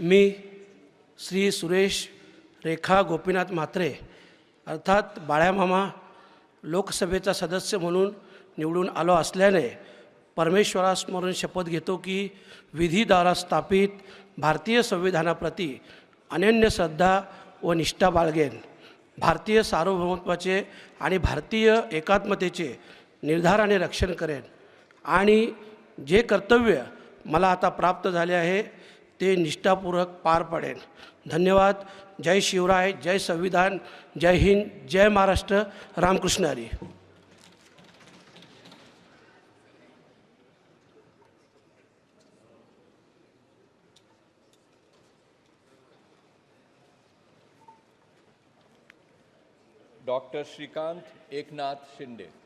मी श्री सुरेश रेखा गोपीनाथ म्हात्रे अर्थात बाळ्यामामा लोकसभेचा सदस्य म्हणून निवडून आलो असल्याने परमेश्वरास्मरून शपथ घेतो की विधीद्वारा स्थापित भारतीय संविधानाप्रती अनन्य श्रद्धा व निष्ठा बाळगेन. भारतीय सार्वभौमत्वाचे आणि भारतीय एकात्मतेचे निर्धाराने रक्षण करेन. आणि जे कर्तव्य मला आता प्राप्त झाले आहे ते निष्ठापूर्वक पार पडेल. धन्यवाद. जय शिवराय जय संविधान जय हिंद जय महाराष्ट्र. रामकृष्ण हरी. डॉक्टर श्रीकांत एकनाथ शिंदे.